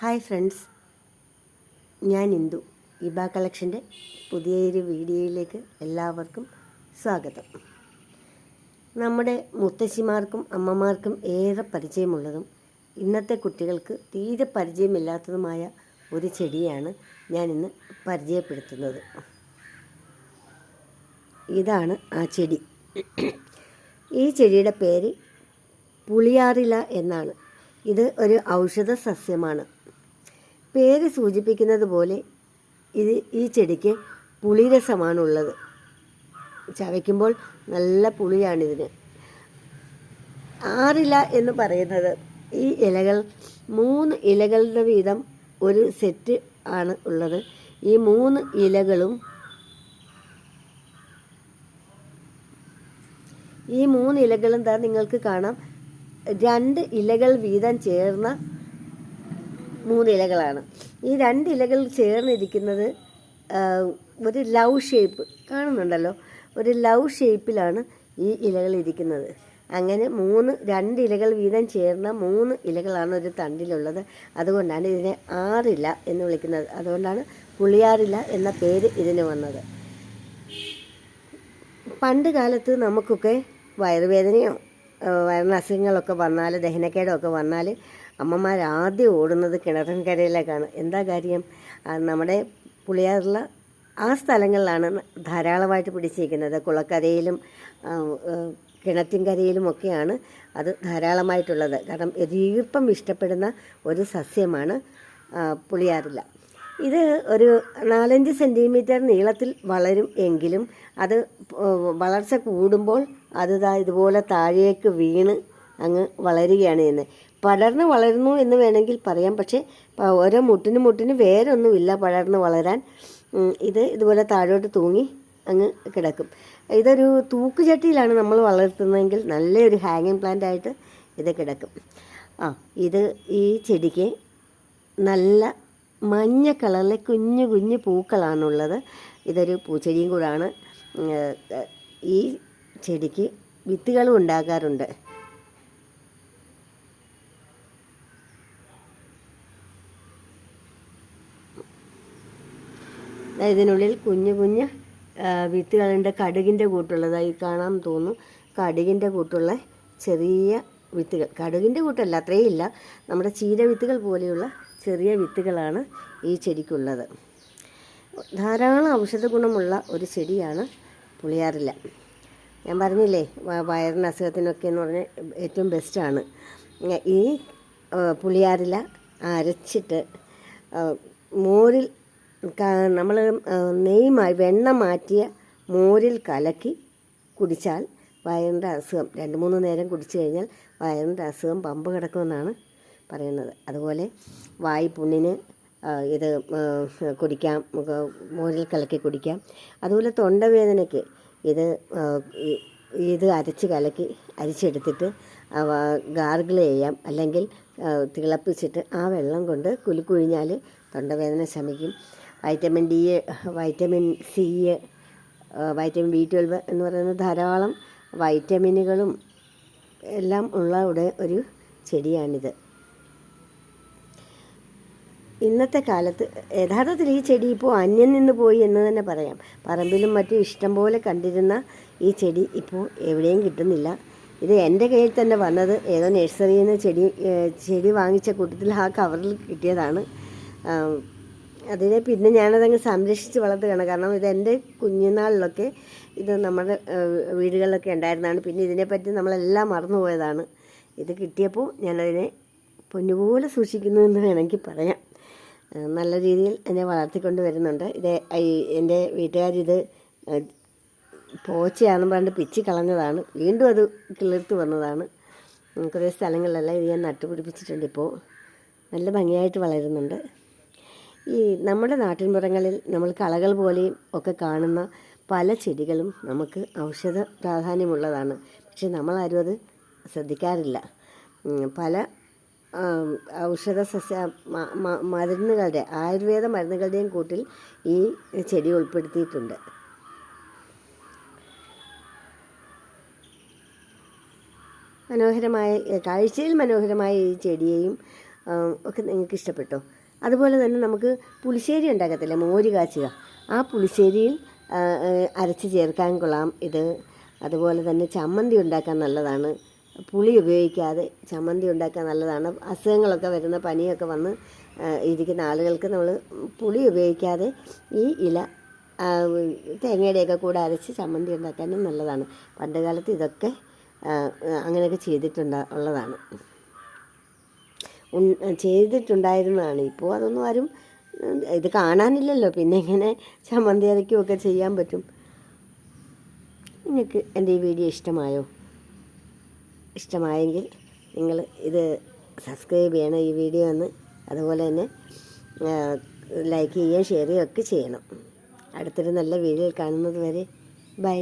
Hi friends. ഞാൻ ഇന്ദു. ഇബ കളക്ഷന്റെ പുതിയൊരു വീഡിയോയിലേക്ക് എല്ലാവർക്കും സ്വാഗതം. നമ്മുടെ മുത്തശ്ശിമാർക്കും അമ്മമാർക്കും ഏറെ പരിചയമുള്ളതും ഇന്നത്തെ കുട്ടികൾക്ക് തീരെ പരിചയമില്ലാത്തതുമായ ഒരു ചെടിയാണ് ഞാൻ ഇന്ന് പരിചയപ്പെടുത്തുന്നത്. ഇതാണ് ആ ചെടി. ഈ ചെടിയുടെ പേര് പുളിയാറില എന്നാണ്. ഇത് ഒരു ഔഷധ സസ്യമാണ് പേര് സൂചിപ്പിക്കുന്നത് പോലെ ഇത് ഈ ചെടിക്ക് പുളിരസമാണുള്ളത്. ചവയ്ക്കുമ്പോൾ നല്ല പുളിയാണിതിന്. ആറില എന്ന് പറയുന്നത് ഈ ഇലകൾ മൂന്ന് ഇലകളുടെ വീതം ഒരു സെറ്റ് ആണ് ഉള്ളത്. ഈ മൂന്ന് ഇലകളും ഈ മൂന്ന് ഇലകളും താ നിങ്ങൾക്ക് കാണാം. രണ്ട് ഇലകൾ വീതം ചേർന്ന മൂന്ന് ഇലകളാണ്. ഈ രണ്ട് ഇലകൾ ചേർന്നിരിക്കുന്നത് ഒരു ലവ് ഷേപ്പ് കാണുന്നുണ്ടല്ലോ? ഒരു ലവ് ഷേപ്പിലാണ് ഈ ഇലകൾ ഇരിക്കുന്നത്. അങ്ങനെ മൂന്ന് രണ്ട് ഇലകൾ വീതം ചേർന്ന മൂന്ന് ഇലകളാണ് ഒരു തണ്ടിലുള്ളത്. അതുകൊണ്ടാണ് ഇതിനെ ആറില എന്ന് വിളിക്കുന്നത്. അതുകൊണ്ടാണ് പുളിയാറില എന്ന പേര് ഇതിന് വന്നത്. പണ്ട് കാലത്ത് നമുക്കൊക്കെ വയറുവേദനയോ അസുഖങ്ങളൊക്കെ വന്നാൽ ദഹനക്കേടൊക്കെ വന്നാൽ അമ്മമാർ ആദ്യം ഓടുന്നത് കിണറിൻ കരയിലേക്കാണ് എന്താ കാര്യം? നമ്മുടെ പുളിയാറുള്ള ആ സ്ഥലങ്ങളിലാണ് ധാരാളമായിട്ട് പിടിച്ചിരിക്കുന്നത്. കുളക്കരയിലും കിണറ്റിൻകരയിലുമൊക്കെയാണ് അത് ധാരാളമായിട്ടുള്ളത്. കാരണം ഈർപ്പം ഇഷ്ടപ്പെടുന്ന ഒരു സസ്യമാണ് പുളിയാറില്ല ഇത് ഒരു നാലഞ്ച് സെന്റിമീറ്റർ നീളത്തിൽ വളരും എങ്കിലും അത് വളർച്ച കൂടുമ്പോൾ അത് ഇതുപോലെ താഴേക്ക് വീണ് അങ്ങ് വളരുകയാണ് ചെയ്യുന്നത് പടർന്ന് വളരുന്നു എന്ന് വേണമെങ്കിൽ പറയാം പക്ഷേ ഓരോ മുട്ടിന് മുട്ടിന് വേരൊന്നുമില്ല പടർന്ന് വളരാൻ. ഇത് ഇതുപോലെ താഴോട്ട് തൂങ്ങി അങ്ങ് കിടക്കും. ഇതൊരു തൂക്കുചട്ടിയിലാണ് നമ്മൾ വളർത്തുന്നതെങ്കിൽ നല്ലൊരു ഹാങ്ങിങ് പ്ലാന്റ് ആയിട്ട് ഇത് കിടക്കും. ആ ഇത് ഈ ചെടിക്ക് നല്ല മഞ്ഞ കളറിലെ കുഞ്ഞു കുഞ്ഞു പൂക്കളാണുള്ളത്. ഇതൊരു പൂച്ചെടിയും കൂടാണ്. ഈ ചെടിക്ക് വിത്തുകളും ഉണ്ടാകാറുണ്ട്. ഇതിനുള്ളിൽ കുഞ്ഞു കുഞ്ഞ് വിത്തുകളുണ്ട്. കടുകിന്റെ കൂട്ടുള്ളതായി കാണാൻ തോന്നുന്നു കടുകിന്റെ കൂട്ടുള്ള ചെറിയ വിത്തുകൾ. കടുകിന്റെ കൂട്ടല്ല അത്രയും ഇല്ല. നമ്മുടെ ചീര വിത്തുകൾ പോലെയുള്ള ചെറിയ വിത്തുകളാണ് ഈ ചെടിക്കുള്ളത്. ധാരാളം ഔഷധ ഗുണമുള്ള ഒരു ചെടിയാണ് പുളിയാറില്ല ഞാൻ പറഞ്ഞില്ലേ വയറിന് അസുഖത്തിനൊക്കെ എന്ന് പറഞ്ഞാൽ ഏറ്റവും ബെസ്റ്റാണ്. ഈ പുളിയാറില അരച്ചിട്ട് മോരിൽ നമ്മൾ നെയ് വെണ്ണ മാറ്റിയ മോരിൽ കലക്കി കുടിച്ചാൽ വയറിന്റെ അസുഖം രണ്ട് മൂന്ന് നേരം കുടിച്ചു കഴിഞ്ഞാൽ വയറിന്റെ അസുഖം പമ്പ് കിടക്കുമെന്നാണ് പറയുന്നത്. അതുപോലെ വായു പുണ്ണിന് ഇത് കുടിക്കാം മോരിൽ കലക്കി കുടിക്കാം. അതുപോലെ തൊണ്ടവേദനയ്ക്ക് ഇത് ഇത് അരച്ച് കലക്കി അരിച്ചെടുത്തിട്ട് ഗാർഗിൾ ചെയ്യാം. അല്ലെങ്കിൽ തിളപ്പിച്ചിട്ട് ആ വെള്ളം കൊണ്ട് കുലുക്കുഴിഞ്ഞാൽ തൊണ്ടവേദന ശമിക്കും. Vitamin D vitamin C vitamin B twelve എന്ന് പറയുന്ന ധാരാളം വൈറ്റമിനുകളും എല്ലാം ഉള്ള ഒരു ചെടിയാണിത്. ഇന്നത്തെ കാലത്ത് യഥാർത്ഥത്തിൽ ഈ ചെടി ഇപ്പോൾ അന്യം നിന്ന് പോയി എന്ന് തന്നെ പറയാം. പറമ്പിലും മറ്റും ഇഷ്ടം പോലെ കണ്ടിരുന്ന ഈ ചെടി ഇപ്പോൾ എവിടെയും കിട്ടുന്നില്ല. ഇത് എന്റെ കയ്യിൽ തന്നെ വന്നത് ഏതോ നഴ്സറിയിൽ നിന്ന് ചെടി ചെടി വാങ്ങിച്ച കൂട്ടത്തിൽ ആ കവറിൽ കിട്ടിയതാണ്. അതിനെ പിന്നെ ഞാനതങ്ങ് സംരക്ഷിച്ച് വളർത്തുകയാണ്. കാരണം ഇത് എന്റെ കുഞ്ഞുനാളിലൊക്കെ ഇത് നമ്മുടെ വീടുകളിലൊക്കെ ഉണ്ടായിരുന്നതാണ്. പിന്നെ ഇതിനെപ്പറ്റി നമ്മളെല്ലാം മറന്നുപോയതാണ്. ഇത് കിട്ടിയപ്പോൾ ഞാനതിനെ പൊന്നുപോലെ സൂക്ഷിക്കുന്നു എന്ന് വേണമെങ്കിൽ പറയാം. നല്ല രീതിയിൽ എന്നെ വളർത്തിക്കൊണ്ട് വരുന്നുണ്ട്. ഇത് എന്റെ വീട്ടുകാരിത് പോച്ചയാണെന്ന് പറഞ്ഞ് പിച്ചി കളഞ്ഞതാണ്. വീണ്ടും അത് കിളിർത്ത് വന്നതാണ്. കുറേ സ്ഥലങ്ങളിലെല്ലാം ഇത് ഞാൻ നട്ടുപിടിപ്പിച്ചിട്ടുണ്ട് ഇപ്പോൾ നല്ല ഭംഗിയായിട്ട് വളരുന്നുണ്ട്. ഈ നമ്മുടെ നാട്ടിൻപുറങ്ങളിൽ നമ്മൾ കളകൾ പോലെയും ഒക്കെ കാണുന്ന പല ചെടികളും നമുക്ക് ഔഷധ പ്രാധാന്യമുള്ളതാണ്. പക്ഷെ നമ്മളാരും അത് ശ്രദ്ധിക്കാറില്ല. പല ഔഷധ സസ്യ മരുന്നുകളുടെ ആയുർവേദ മരുന്നുകളുടെയും കൂട്ടിൽ ഈ ചെടി ഉൾപ്പെടുത്തിയിട്ടുണ്ട്. മനോഹരമായ കാഴ്ചയിൽ മനോഹരമായ ഈ ചെടിയെയും ഒക്കെ നിങ്ങൾക്ക് ഇഷ്ടപ്പെട്ടോ? അതുപോലെ തന്നെ നമുക്ക് പുളിശ്ശേരി ഉണ്ടാക്കത്തില്ലേ? മോര് കാച്ചുക. ആ പുളിശ്ശേരിയിൽ അരച്ച് ചേർക്കാൻ കൊള്ളാം. ഇത് അതുപോലെ തന്നെ ചമ്മന്തി ഉണ്ടാക്കാൻ നല്ലതാണ്. പുളി ഉപയോഗിക്കാതെ ചമ്മന്തി ഉണ്ടാക്കാൻ നല്ലതാണ്. അസുഖങ്ങളൊക്കെ വരുന്ന പനിയൊക്കെ വന്ന് ഇരിക്കുന്ന ആളുകൾക്ക് നമ്മൾ പുളി ഉപയോഗിക്കാതെ ഈ ഇല തേങ്ങയുടെയൊക്കെ കൂടെ അരച്ച് ചമ്മന്തി ഉണ്ടാക്കാനും നല്ലതാണ്. പണ്ട് കാലത്ത് ഇതൊക്കെ അങ്ങനെയൊക്കെ ചെയ്തിട്ടുണ്ട് ഉള്ളതാണ്. ചെയ്തിട്ടുണ്ടായിരുന്നതാണ്. ഇപ്പോൾ അതൊന്നും ആരും ഇത് കാണാനില്ലല്ലോ. പിന്നെ ഇങ്ങനെ ചമ്മന്തി അരയ്ക്കുകയൊക്കെ ചെയ്യാൻ പറ്റും? നിങ്ങൾക്ക് എന്റെ ഈ വീഡിയോ ഇഷ്ടമായോ? ഇഷ്ടമായെങ്കിൽ നിങ്ങൾ ഇത് സബ്സ്ക്രൈബ് ചെയ്യണം ഈ വീഡിയോ ഒന്ന് അതുപോലെ തന്നെ ലൈക്ക് ചെയ്യുകയും ഷെയർ ചെയ്യുകയും ഒക്കെ ചെയ്യണം. അടുത്തൊരു നല്ല വീഡിയോയിൽ കാണുന്നത് വരെ ബൈ.